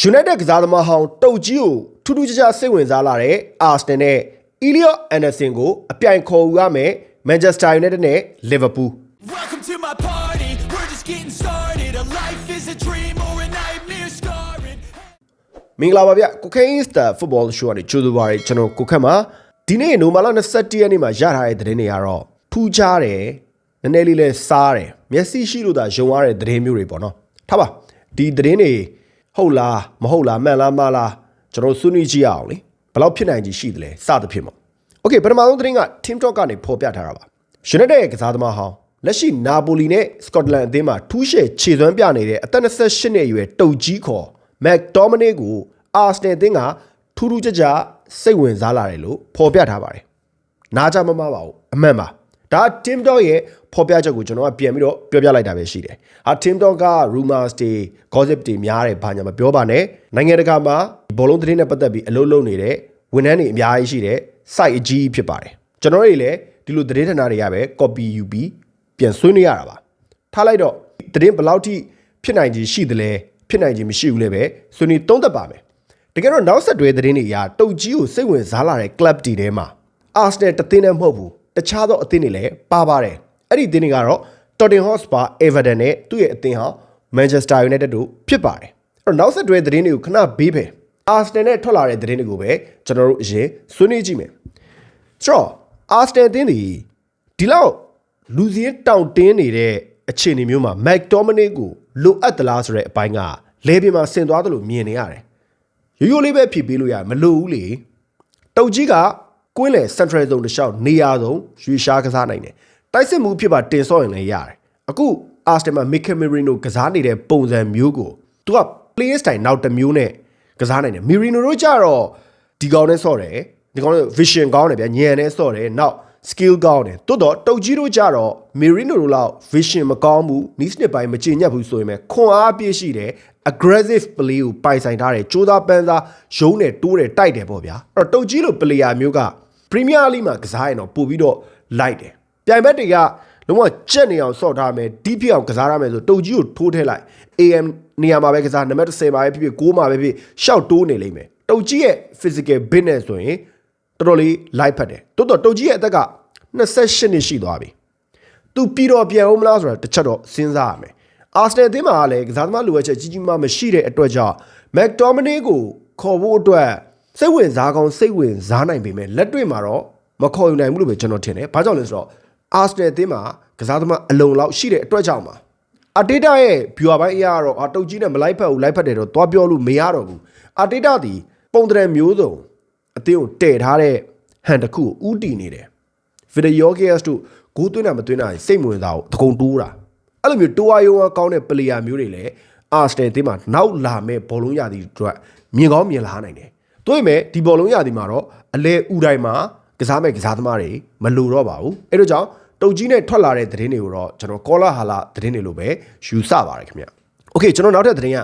United ကစားသမားဟောင်းတုတ်ကြီးကိုထူးထူးခြားခြားစိတ်ဝင်စားလာတဲ့ Arsenal နဲ့ Elliot Anderson ကိုအပြိုင်ခေါ်ယူရမယ် Manchester United နဲ့ Liverpool Welcome to my party. We're just getting started. A life is a dream or a nightmare scarring. မင်္ဂလာပါဗျကိုခိန်းစတာ football show ကနေကြိုဆိုပါရကျွန်တော်ကိုခက်မှာဒီနေ့နိုမာလာ21ရက်နေ့မှာရထားတဲ့သတင်းတွေကတော့ထူးခြားတယ်နည်းနည်းလေးလဲစားတယ်မျက်စိရှိလို့သာယုံရတဲ့သတင်းမျိုးတွေပေါ့နော်ထားပါဒီသတင်းတွေ ဟုတ်လားမဟုတ်လားမှန်လားမှားလားကျွန်တော်ဆွေးနွေးကြည့်ရအောင်လေဘယ်လောက်ဖြစ်နိုင်ကြီးရှိသလဲစသဖြင့်ပေါ့โอเคပထမဆုံးသတင်းက Team Talk ကနေဖော်ပြထားတာပါ United ရဲ့ကစားသမားဟောင်းလက်ရှိနာပိုလီနဲ့စကော့တလန်အသင်းမှာထူးရှယ်ခြေစွမ်းပြနေတဲ့အသက်28နှစ်အရွယ်တုတ်ကြီးခေါ်မက်ဒေါမနီကိုအာဆနယ်အသင်းကထူးထူးခြားခြားစိတ်ဝင်စားလာတယ်လို့ဖော်ပြထားပါတယ်။နားကြမမပါဘူးအမှန်ပါ။ ဒါ Team Talk ရဲ့ဖော်ပြချက်ကိုကျွန်တော်ကပြန်ပြီးတော့ပြောပြလိုက်တာပဲရှိတယ်။ဟာ Team Talk က rumors တွေ gossip တွေများတယ်ဘာညာမပြောပါနဲ့။နိုင်ငံတကာမှာဘောလုံးသတင်းနဲ့ပတ်သက်ပြီးအလုပ်လုပ်နေတဲ့ဝန်ထမ်းတွေအများကြီးရှိတဲ့ site အကြီးဖြစ်ပါတယ်။ကျွန်တော်တို့တွေလည်းဒီလိုသတင်းဌာနတွေကပဲ copy ယူပြီးပြန်ဆွေးနွေးရတာပါထားလိုက်တော့သတင်းဘယ်လောက်ထိဖြစ်နိုင်ခြင်းရှိသလဲဖြစ်နိုင်ခြင်းမရှိဘူးလေပဲဆွေးနွေးသုံးသပ်ပါမယ်တကယ်တော့နောက်ဆက်တွဲသတင်းတွေအရတုတ်ကြီးကိုစိတ်ဝင်စားလာတဲ့ club တီထဲမှာ Arsenal တသင်းနဲ့မဟုတ်ဘူး တခြားသောအသင်းတွေလည်းပါပါတယ်အဲ့ဒီအသင်းတွေကတော့ Tottenham Hotspur Everton နဲ့သူ့ရဲ့အသင်းဟောင်း Manchester United တို့ဖြစ်ပါတယ်အဲ့တော့နောက်ဆက်တွဲသတင်းတွေကိုခဏဘေးဖယ် Arsenal နဲ့ထွက်လာတဲ့သတင်းတွေကိုပဲကျွန်တော်တို့အရင်ဆွေးနွေးကြည့်မယ်ဆိုတော့ Arsenal အသင်းတွေဒီလောက်လူစည်းတောင့်တင်းနေတဲ့အခြေအနေမျိုးမှာ McTominay ကိုလိုအပ်သလားဆိုတဲ့အပိုင်းကလေပြင်မှာဆင်သွားတယ်လို့မြင်နေရတယ်ရိုးရိုးလေးပဲဖြည့်ပေးလို့ရတယ်မလိုဘူးလေတုတ်ကြီးက ကွင်းလေ Central Zone တစ်လျှောက်နေရာဆုံးရွေရှားကစားနိုင်တယ်တိုက်စစ်မှုဖြစ်ပါတင်ဆော့ရင်လည်းရတယ်အခု Arsenal မှာ Mikel Merino ကစားနေတဲ့ပုံစံမျိုးကိုသူက play style နောက်တစ်မျိုးနဲ့ကစားနိုင်တယ် Merino တို့ကြတော့ဒီကောင်နဲ့ဆော့တယ်ဒီကောင်နဲ့ vision ကောင်းတယ်ဗျညံနဲ့ဆော့တယ်နောက် skill ကောင်းတယ်တိုးတော့တုတ်ကြီးတို့ကြတော့ Merino တို့လောက် vision မကောင်းဘူးနီးစနစ်ပိုင်းမကျင့်ညက်ဘူးဆိုရင်ပဲခွန်အားပြည့်ရှိတယ် aggressive play ကိုပိုင်ဆိုင်ထားတယ်ကြိုးစားပန်းစားရုံးတယ်တိုးတယ်တိုက်တယ်ပေါ့ဗျာအဲ့တော့တုတ်ကြီးလို player မျိုးက Premier League မှာကစားရင်တော့ပို့ပြီးတော့လိုက်တယ်ပြိုင်ဘက်တွေကလုံးဝကြက်နေအောင်ဆော့ထားမယ်ဒီဖြစ်အောင်ကစားရမယ်ဆိုတုတ်ကြီးကိုထိုးထည့်လိုက် AM နေရာမှာပဲကစားနံပါတ်10မှာပဲဖြစ်ဖြစ်9မှာပဲဖြစ်ရှောက်တိုးနေလိမ့်မယ်တုတ်ကြီးရဲ့ physical business ဆိုရင်တော်တော်လေးလိုက်ဖက်တယ်တိုးတော့တုတ်ကြီးရဲ့အသက်က28နှစ်ရှိသွားပြီသူပြီးတော့ပြန်အောင်မလားဆိုတာတစ်ချက်တော့စဉ်းစားရမယ်အာဆနယ်အသင်းမှာလည်းကစားသမားလိုအပ်ချက်ကြီးကြီးမားမရှိတဲ့အတွက်ကြောင့်မက်တိုမနီကိုခေါ်ဖို့အတွက် စိတ်ဝင်စားကောင်းစိတ်ဝင်စားနိုင်ပေမဲ့လက်တွေ့မှာတော့မခေါ်ယူနိုင်ဘူးလို့ပဲကျွန်တော်ထင်တယ်။ဘာကြောင့်လဲဆိုတော့အာဆနယ်အသင်းမှာကစားသမားအလုံလောက်ရှိတဲ့အတွက်ကြောင့်ပါအာတေတာရဲ့ viewer ဘိုင်းအရာကတော့အာတုတ်ကြီးနဲ့မလိုက်ဖက်ဘူးလိုက်ဖက်တယ်တော့သွားပြောလို့မရတော့ဘူးအာတေတာဒီပုံတရံမျိုးစုံအသင်းကိုတည်ထားတဲ့ဟန်တစ်ခုကိုဥတီနေတယ်ဗီဒီယိုဂီယက်စ်တို့ဂိုးသွင်းတာမသွင်းတာစိတ်မဝင်စားဘူးတကုံတိုးတာအဲ့လိုမျိုးတိုးအားရုံကောင်းတဲ့ပလေယာမျိုးတွေလည်းအာစတယ်အသင်းမှာနောက်လာမဲ့ဘောလုံးရသည်အတွက်မြင်ကောင်းမြင်လာနိုင်တယ် တွေးမယ်ဒီဘောလုံးရသည်မှာတော့အလဲဥတိုင်းမှာကစားမဲ့ကစားသမားတွေမလိုတော့ပါဘူးအဲ့တို့ကြောင့်တုတ်ကြီးနဲ့ထွက်လာတဲ့သတင်းတွေကိုတော့ကျွန်တော်ကောလာဟာလာသတင်းတွေလိုပဲယူဆပါတယ်ခင်ဗျโอเคကျွန်တော်နောက်ထပ်သတင်းက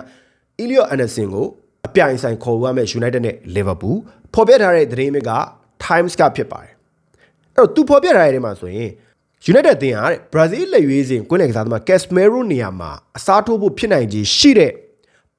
Elliot Anderson ကိုအပြိုင်ဆိုင်ခေါ်ယူရမယ့် United နဲ့ Liverpool ဖော်ပြထားတဲ့သတင်းတွေက Times ကဖြစ်ပါတယ်အဲ့တော့သူဖော်ပြထားတဲ့နေရာမှာဆိုရင် United အသင်းဟာတဲ့ Brazil လက်ရွေးစင်ကွင်းလည်ကစားသမား Casemiro နေရာမှာအစားထိုးဖို့ဖြစ်နိုင်ခြေရှိတဲ့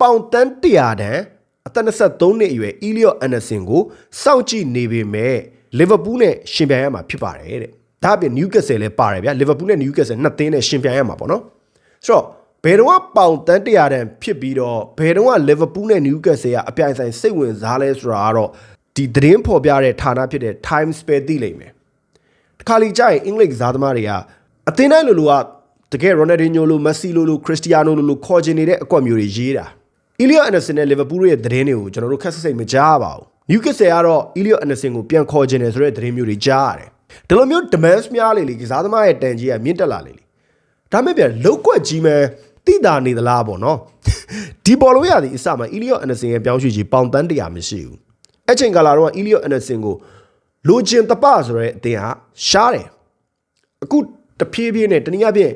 ပေါင်တန်း100တန်း အသက်23နှစ်အရွယ် Elliot Anderson ကိုစောင့်ကြည့်နေပေမဲ့ Liverpool နဲ့ရှင်ပြိုင်ရမှာဖြစ်ပါတယ်တဲ့။ဒါအပြင် Newcastle လည်းပါတယ်ဗျာ Liverpool နဲ့ Newcastle နှစ်သင်းနဲ့ရှင်ပြိုင်ရမှာပေါ့နော်။ဆိုတော့ဘယ်တော့ပေါင်တန်း100တန်းဖြစ်ပြီးတော့ဘယ်တော့ Liverpool နဲ့ Newcastle ကအပြိုင်ဆိုင်စိတ်ဝင်စားလဲဆိုတာကတော့ဒီသတင်းဖော်ပြတဲ့ဌာနဖြစ်တဲ့ Times Spare သိလိမ့်မယ်။တခါလီကြရင်အင်္ဂလိပ်ကစားသမားတွေကအသင်းတိုင်းလိုလိုကတကယ်ရိုနယ်ဒင်းညိုလိုမက်ဆီလိုလိုခရစ္စတီယာနိုလိုလိုခေါ်ချင်နေတဲ့အကွက်မျိုးတွေရေးတာ အီလီယိုအန်ဒါဆန်နဲ့လီဗာပူးရဲ့သတင်းတွေကိုကျွန်တော်တို့ခက်ဆစ်စိတ်မကြားပါဘူးနျူကက်ဆယ်ကတော့အီလီယိုအန်ဒါဆန်ကိုပြန်ခေါ်ချင်တယ်ဆိုတဲ့သတင်းမျိုးတွေကြားရတယ်ဒီလိုမျိုး demands များလေလေကစားသမားရဲ့တန်ကြီးကမြင့်တက်လာလေလေဒါမဲ့ပြန်လောက်ကွက်ကြီးမဲတိတာနေသလားပေါ့နော်ဒီဘောလုံးရသည်အစမှာအီလီယိုအန်ဒါဆန်ရဲ့ပြောင်းရွှေ့ကြီးပေါင်တန်းတရာမရှိဘူးအဲ့ချိန်ကာလာတော့အီလီယိုအန်ဒါဆန်ကိုလိုချင်တပဆိုတဲ့အတင်းဟာရှားတယ်အခုတဖြည်းဖြည်းနဲ့တနည်းအားဖြင့်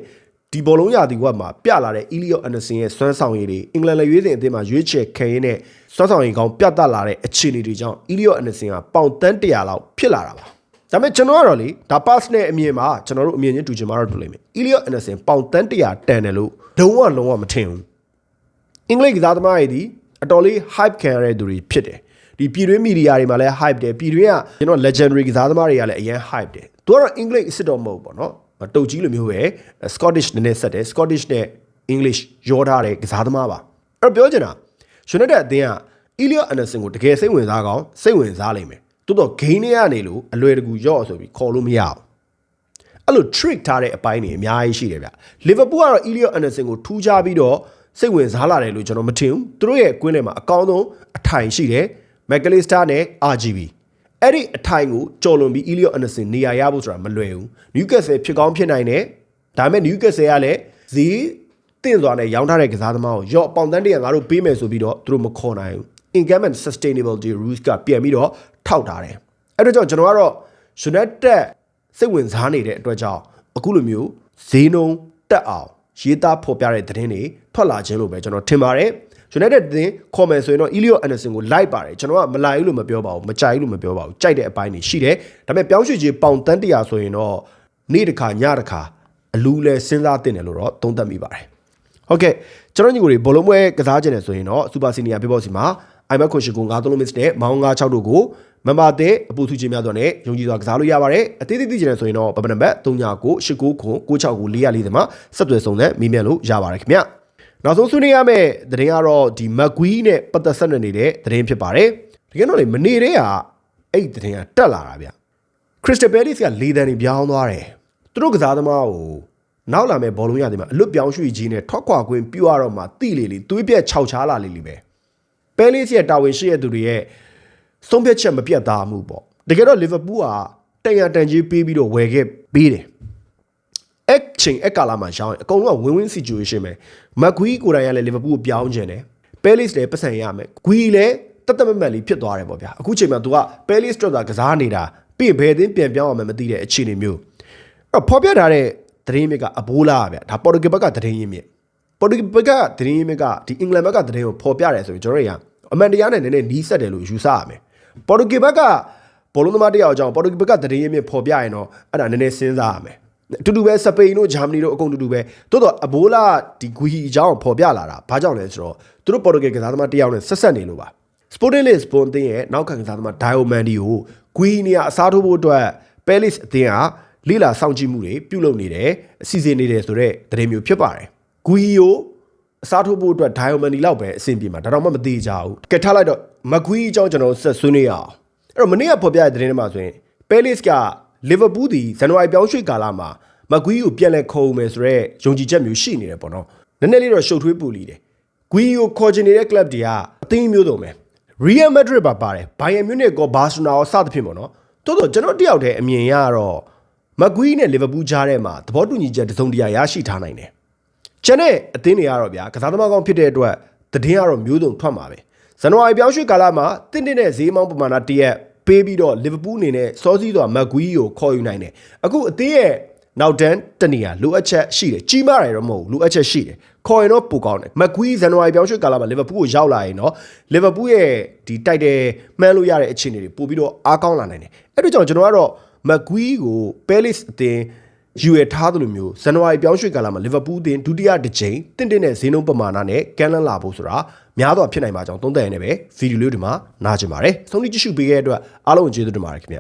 ဒီဘောလုံးရာသီကမှာပြလာတဲ့ Elliot Anderson ရဲ့စွမ်းဆောင်ရည်တွေအင်္ဂလန်လက်ရွေးစင်အသင်းမှာရွေးချယ်ခံရင်းနဲ့စွမ်းဆောင်ရည်ကောင်းပြသလာတဲ့အခြေအနေတွေကြောင့် Elliot Anderson ကပေါင်တန်း100လောက်ဖြစ်လာတာပါဒါပေမဲ့ကျွန်တော်ကတော့လေဒါ pass နဲ့အမြင်မှာကျွန်တော်တို့အမြင်ချင်းတူချင်မှာတော့တူလိမ့်မယ် Elliot Anderson ပေါင်တန်း100တန်တယ်လို့လုံးဝလုံးဝမထင်ဘူးအင်္ဂလိပ်ကစားသမားတွေဒီအတော်လေး hype ခံရတဲ့သူတွေဖြစ်တယ်ဒီပြည်တွင်းမီဒီယာတွေမှာလည်း hype တယ်ပြည်တွင်းကကျွန်တော် legendary ကစားသမားတွေကလည်းအရင် hype တယ်သူကတော့ English အစ်စ်တော့မဟုတ်ပေါ့နော် တုတ်ကြီးလိုမျိုးပဲ Scottish နည်းနည်းဆက်တယ် Scottish နဲ့ English ရောထားတဲ့ကစားသမားပါအဲ့တော့ပြောချင်တာ United အသင်းက Elliot Anderson ကိုတကယ်စိတ်ဝင်စားကောင်းစိတ်ဝင်စားလိမ့်မယ်တိုးတော့ gain တွေကနေလို့အလွယ်တကူရော့ဆိုပြီးခေါ်လို့မရအောင်အဲ့လို trick ထားတဲ့အပိုင်းတွေအများကြီးရှိတယ်ဗျလီဗာပူးကတော့ Elliot Anderson ကိုထူးခြားပြီးတော့စိတ်ဝင်စားလာတယ်လို့ကျွန်တော်မထင်ဘူးသူတို့ရဲ့ကွင်းထဲမှာအကောင်းဆုံးအထိုင်ရှိတယ် McAllister နဲ့ RGB အဲ့ဒီအထိုင်ကိုကြော်လွန်ပြီး Elliot Anderson နေရာရဖို့ဆိုတာမလွယ်ဘူး Newcastle ဖြစ်ကောင်းဖြစ်နိုင်တယ်ဒါပေမဲ့ Newcastle ကလည်းဈေးတင့်စွာနဲ့ရောင်းထားတဲ့ကစားသမားကိုရော့ပေါင်တန်းတရငါတို့ပေးမယ်ဆိုပြီးတော့သူတို့မခေါ်နိုင်ဘူး income and sustainability rules ကပြန်ပြီးတော့ထောက်ထားတယ်အဲ့တော့ကြောင့်ကျွန်တော်ကတော့ United စိတ်ဝင်စားနေတဲ့အတွက်ကြောင့်အခုလိုမျိုးဈေးနှုန်းတက်အောင်ရေးသားဖော်ပြတဲ့သတင်းတွေထွက်လာခြင်းလို့ပဲကျွန်တော်ထင်ပါတယ် United သတင်းခေါ်မယ်ဆိုရင်တော့ Elliot Anderson ကိုလိုက်ပါတယ်ကျွန်တော်ကမလိုက်ဘူးလို့မပြောပါဘူးမကြိုက်ဘူးလို့မပြောပါဘူးကြိုက်တဲ့အပိုင်းတွေရှိတယ်ဒါပေမဲ့ပြောင်းရွှေ့ခြင်းပေါင်တန်းတရာဆိုရင်တော့နေ့တစ်ခါညတစ်ခါအလူလဲစဉ်းစားတင်တယ်လို့တော့သုံးသပ်မိပါတယ်ဟုတ်ကဲ့ကျွန်တော်ညီကိုတွေဘောလုံးပွဲကစားခြင်းနဲ့ဆိုရင်တော့ Super Senior ပြပေါ့စီမှာ iMac ခွန်ရှိကို9 mix နဲ့မောင်း96တို့ကိုမမတဲ့အပူသူချင်းများတော့နဲ့ယုံကြည်စွာကစားလို့ရပါတယ်အသေးသေးသိချင်တယ်ဆိုရင်တော့ပပနံပါတ်3998ခွန်96 440မှာဆက်သွယ်ဆုံးနဲ့မိမြတ်လို့ရပါတယ်ခင်ဗျ နောက်ဆုံးဆွေးနွေးရမယ့်သတင်းကတော့ဒီမကွီးနဲ့ပတ်သက်ဆက်နွယ်နေတဲ့သတင်းဖြစ်ပါတယ်တကယ်တော့လေမနေတဲ့ဟာအဲ့ဒီသတင်းကတက်လာတာဗျခရစ္စတဘယ်လစ်ကလေတန်တွေပြောင်းသွားတယ်သူတို့ကစားသမားကိုနောက်လာမဲ့ဘောလုံးရတယ်မှာအလွတ်ပြောင်းရွှေ့ကြီးနဲ့ထွက်ခွာခွင့်ပြုရတော့မှတိလေလေသွေးပြက်ခြောက်ချားလာလေလေပဲပဲလစ်ရဲ့တာဝန်ရှိတဲ့သူတွေရဲ့ဆုံးဖြတ်ချက်မပြတ်သားမှုပေါ့တကယ်တော့လီဗာပူးဟာတန်ရတန်ကြီးပေးပြီးတော့ဝယ်ခဲ့ပေးတယ်အဲ့ ချိန်အဲ့ကာလာမှာရှောင်းရင်အကုန်လုံးက win win situation ပဲမကွီကိုယ်တိုင်ကလည်းလီဗာပူးကိုပြောင်းခြင်းတယ်ပဲလစ်လည်းပတ်စံရမယ်ဂွီလည်းတတ်တမတ်မတ်လေးဖြစ်သွားတယ်ပေါ့ဗျာအခုချိန်မှာ तू ကပဲလစ်တော့ကစားနေတာပြီးဘယ်သင်းပြန်ပြောင်းအောင်မသိတဲ့အခြေအနေမျိုးအဲ့တော့ဖော်ပြထားတဲ့သတင်းမြစ်ကအဘိုးလားဗျာဒါပေါ်တူဂီဘက်ကသတင်းရင်းမြစ်ပေါ်တူဂီဘက်ကသတင်းရင်းမြစ်ကဒီအင်္ဂလန်ဘက်ကသတင်းကိုဖော်ပြတယ်ဆိုရင်ကျွန်တော်တို့ရအမှန်တရားနဲ့နည်းနည်းနီးစပ်တယ်လို့ယူဆရမယ်ပေါ်တူဂီဘက်ကဘောလုံးသမားတယောက်အကြောင်းပေါ်တူဂီဘက်ကသတင်းရင်းမြစ်ဖော်ပြရင်တော့အဲ့ဒါနည်းနည်းစဉ်းစားရမယ် အတူတူပဲစပိန်တို့ဂျာမနီတို့အကုန်တူတူပဲတိုးတော့အဘိုးလာဒီဂွီအကြောင်းဖော်ပြလာတာဘာကြောင့်လဲဆိုတော့သူတို့ပေါ်တူဂီကစားသမားတယောက်နဲ့ဆက်ဆက်နေလို့ပါ Sporting Lisbon အသင်းရဲ့နောက်ခံကစားသမား Diomandi ကိုဂွီနေရအစားထိုးဖို့အတွက် Palace အသင်းကလိလာစောင့်ကြည့်မှုတွေပြုလုပ်နေတယ်အစီအစဉ်နေတယ်ဆိုတော့သတင်းမျိုးဖြစ်ပါတယ်ဂွီကိုအစားထိုးဖို့အတွက် Diomandi လောက်ပဲအဆင်ပြေမှာဒါတော့မှမသေးကြဘူးကဲထားလိုက်တော့မဂွီအကြောင်းကျွန်တော်ဆက်ဆွေးနွေးရအောင်အဲ့တော့မနေ့ကဖော်ပြတဲ့သတင်းတွေမှာဆိုရင် Palace က Liverpool ဒီဇန်နဝါရီပြောင်းရွှေ့ကာလမှာမဂွီကိုပြန်လဲခေါ်ဦးမယ်ဆိုတော့ယုံကြည်ချက်မျိုးရှိနေတယ်ပေါ့နော်နည်းနည်းလေးတော့ရှုပ်ထွေးပူလီတယ်ဂွီကိုခေါ်ချင်နေတဲ့ club တွေကအသိမျိုးစုံပဲ Real Madrid ပါပါတယ် Bayern Munich ကော Barcelona ရောစသဖြင့်ပေါ့နော်တိုးတော့ကျွန်တော်တယောက်တည်းအမြင်ရတော့မကွီးနဲ့ Liverpool ကြားထဲမှာသဘောတူညီချက်တစ်စုံတရာရရှိထားနိုင်တယ်ကျန်တဲ့အသင်းတွေကတော့ဗျာကစားသမားကောင်းဖြစ်တဲ့အတွက်သတင်းကတော့မျိုးစုံထွက်မှာပဲဇန်နဝါရီပြောင်းရွှေ့ကာလမှာတင်းတင်းနဲ့ဈေးမောင်းပမာဏတရက် ပေးပြီးတော့ Liverpool အနေနဲ့စောစီးစွာမကွီးကိုခေါ်ယူနိုင်တယ်အခုအသင်းရဲ့နောက်တန်းတနေရလိုအပ်ချက်ရှိတယ်ကြီးမားတယ်တော့မဟုတ်ဘူးလိုအပ်ချက်ရှိတယ်ခေါ်ရင်တော့ပိုကောင်းတယ်မကွီးဇန်နဝါရီပြောင်းရွှေ့ကာလမှာလီဗာပူးကိုရောက်လာရင်တော့လီဗာပူးရဲ့ဒီတိုက်တယ်မှန်းလို့ရတဲ့အခြေအနေတွေပို့ပြီးတော့အားကောင်းလာနိုင်တယ်အဲ့တို့ကြောင့်ကျွန်တော်ကတော့မကွီးကိုပဲလစ်အသင်း ယူရထားသလိုမျိုးဇန်နဝါရီပြောင်းရွှေ့ကာလမှာလီဗာပူးအသင်းဒုတိယတစ်ကြိမ်တင့်တင့်နဲ့ဈေးနှုန်းပမာဏနဲ့ကမ်းလှမ်းလာဖို့ဆိုတာများတော့ဖြစ်နိုင်ပါကြောင်းသုံးသပ်ရနေပဲဗီဒီယိုလေးဒီမှာနားကျင်ပါတယ်ဆုံးဖြတ်ကြည့်ရှုပေးခဲ့တဲ့အတွက်အားလုံးကျေးဇူးတင်ပါတယ်ခင်ဗျ